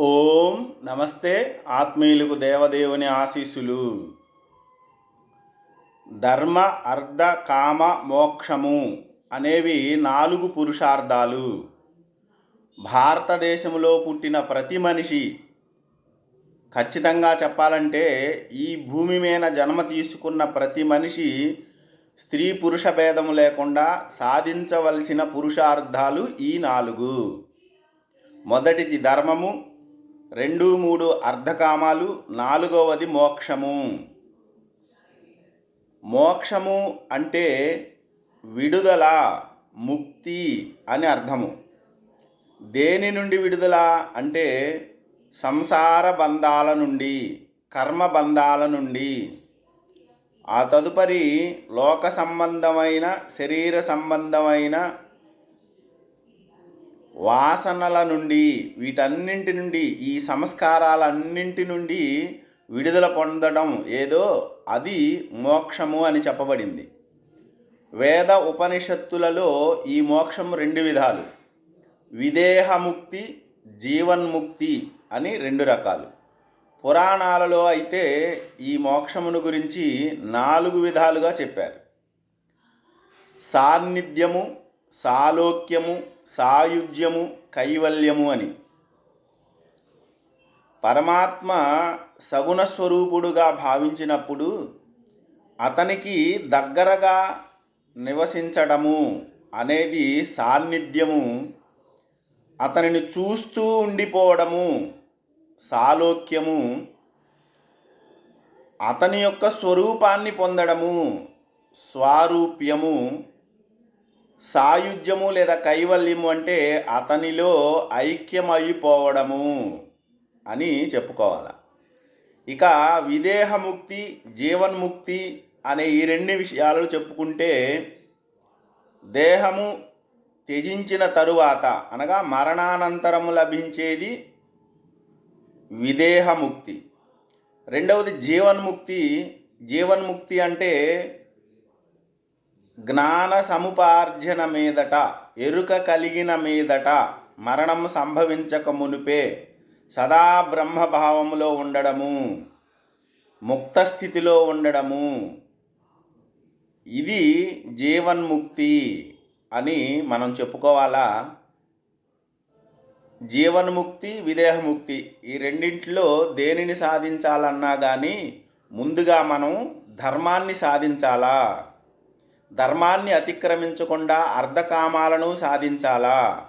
ఓం నమస్తే ఆత్మీయులకు దేవదేవుని ఆశీస్సులు. ధర్మ అర్ధ కామ మోక్షము అనేవి నాలుగు పురుషార్థాలు. భారతదేశంలో పుట్టిన ప్రతి మనిషి ఖచ్చితంగా చెప్పాలంటే ఈ భూమి మీద జన్మ తీసుకున్న ప్రతి మనిషి స్త్రీ పురుష భేదం లేకుండా సాధించవలసిన పురుషార్థాలు ఈ నాలుగు. మొదటిది ధర్మము రెండు మూడు అర్ధకామాలు నాలుగవది మోక్షము. మోక్షము అంటే విడుదల ముక్తి అని అర్థము. దేని నుండి విడుదల అంటే సంసార బంధాల నుండి కర్మ బంధాల నుండి. ఆ తదుపరి లోక సంబంధమైన శరీర సంబంధమైన వాసనల నుండి వీటన్నింటి నుండి ఈ సంస్కారాలన్నింటి నుండి విడుదల పొందడం ఏదో అది మోక్షము అని చెప్పబడింది. వేద ఉపనిషత్తులలో ఈ మోక్షం రెండు విధాలు. విదేహముక్తి జీవన్ముక్తి అని రెండు రకాలు. పురాణాలలో అయితే ఈ మోక్షమును గురించి నాలుగు విధాలుగా చెప్పారు. సాన్నిధ్యము సాలోక్యము సాయుధ్యము కైవల్యము అని. పరమాత్మ సగుణ స్వరూపుడుగా భావించినప్పుడు అతనికి దగ్గరగా నివసించడము అనేది సాన్నిధ్యము. అతనిని చూస్తూ ఉండిపోవడము సాలోక్యము. అతని యొక్క స్వరూపాన్ని పొందడము స్వారూప్యము. సాయుధ్యము లేదా కైవల్యము అంటే అతనిలో ఐక్యమైపోవడము అని చెప్పుకోవాలి. ఇక విదేహముక్తి జీవన్ముక్తి అనే ఈ రెండు విషయాలు చెప్పుకుంటే దేహము త్యజించిన తరువాత అనగా మరణానంతరము లభించేది విదేహముక్తి. రెండవది జీవన్ముక్తి. జీవన్ముక్తి అంటే జ్ఞాన సముపార్జన మీదట ఎరుక కలిగిన మీదట మరణం సంభవించక మునిపే సదా బ్రహ్మభావములో ఉండడము ముక్త స్థితిలో ఉండడము. ఇది జీవన్ముక్తి అని మనం చెప్పుకోవాలా? జీవన్ముక్తి విదేహముక్తి ఈ రెండింటిలో దేనిని సాధించాలన్నా కానీ ముందుగా మనం ధర్మాన్ని సాధించాలా? ధర్మాన్ని అతిక్రమించకుండా అర్ధకామాలను సాధించాలా?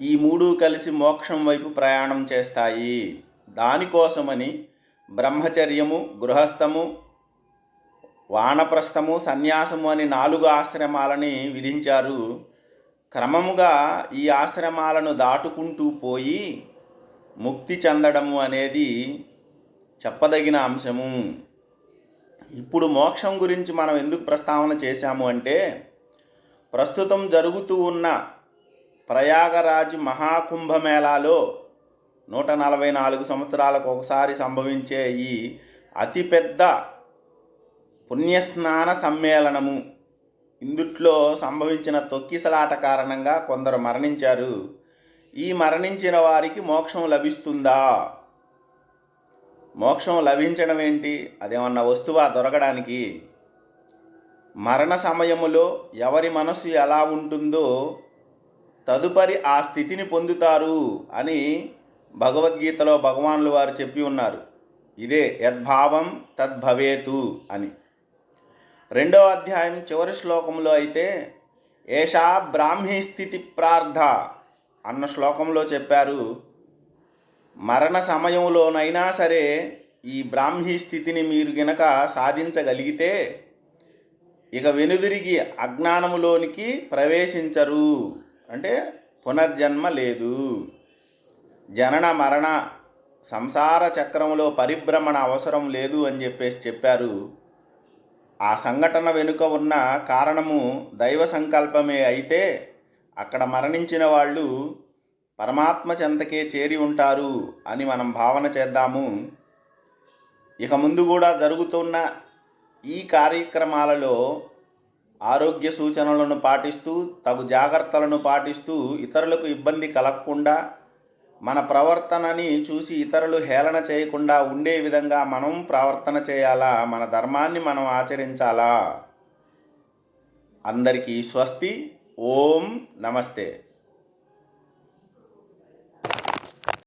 ఈ మూడు కలిసి మోక్షం వైపు ప్రయాణం చేస్తాయి. దానికోసమని బ్రహ్మచర్యము గృహస్థము వానప్రస్థము సన్యాసము అని నాలుగు ఆశ్రమాలని విధించారు. క్రమముగా ఈ ఆశ్రమాలను దాటుకుంటూ పోయి ముక్తి చెందడము అనేది చెప్పదగిన అంశము. ఇప్పుడు మోక్షం గురించి మనం ఎందుకు ప్రస్తావన చేశాము అంటే ప్రస్తుతం జరుగుతూ ఉన్న ప్రయాగరాజ్ మహాకుంభమేళాలో నూట నలభై నాలుగు సంవత్సరాలకు ఒకసారి సంభవించే ఈ అతిపెద్ద పుణ్యస్నాన సమ్మేళనము ఇందుట్లో సంభవించిన తొక్కిసలాట కారణంగా కొందరు మరణించారు. ఈ మరణించిన వారికి మోక్షం లభిస్తుందా? మోక్షం లభించడం ఏంటి? అదేమన్నా వస్తువా దొరకడానికి? మరణ సమయములో ఎవరి మనసు ఎలా ఉంటుందో తదుపరి ఆ స్థితిని పొందుతారు అని భగవద్గీతలో భగవాన్లు వారు చెప్పి ఉన్నారు. ఇదే యద్భావం తద్భవేతు అని. రెండో అధ్యాయం చివరి శ్లోకంలో అయితే ఏషా బ్రాహ్మీ స్థితి ప్రార్థ అన్న శ్లోకంలో చెప్పారు. మరణ సమయంలోనైనా సరే ఈ బ్రాహ్మీ స్థితిని మీరు గనక సాధించగలిగితే ఇక వెనుదిరిగి అజ్ఞానములోనికి ప్రవేశించరు. అంటే పునర్జన్మ లేదు. జనన మరణ సంసార చక్రంలో పరిభ్రమణ అవసరం లేదు అని చెప్పేసి చెప్పారు. ఆ సంఘటన వెనుక ఉన్న కారణము దైవ సంకల్పమే అయితే అక్కడ మరణించిన వాళ్ళు పరమాత్మ చెంతకే చేరి ఉంటారు అని మనం భావన చేద్దాము. ఇక ముందు కూడా జరుగుతున్న ఈ కార్యక్రమాలలో ఆరోగ్య సూచనలను పాటిస్తూ తగు జాగ్రత్తలను పాటిస్తూ ఇతరులకు ఇబ్బంది కలగకుండా మన ప్రవర్తనని చూసి ఇతరులు హేళన చేయకుండా ఉండే విధంగా మనం ప్రవర్తన చేయాలా? మన ధర్మాన్ని మనం ఆచరించాలా? అందరికీ స్వస్తి. ఓం నమస్తే.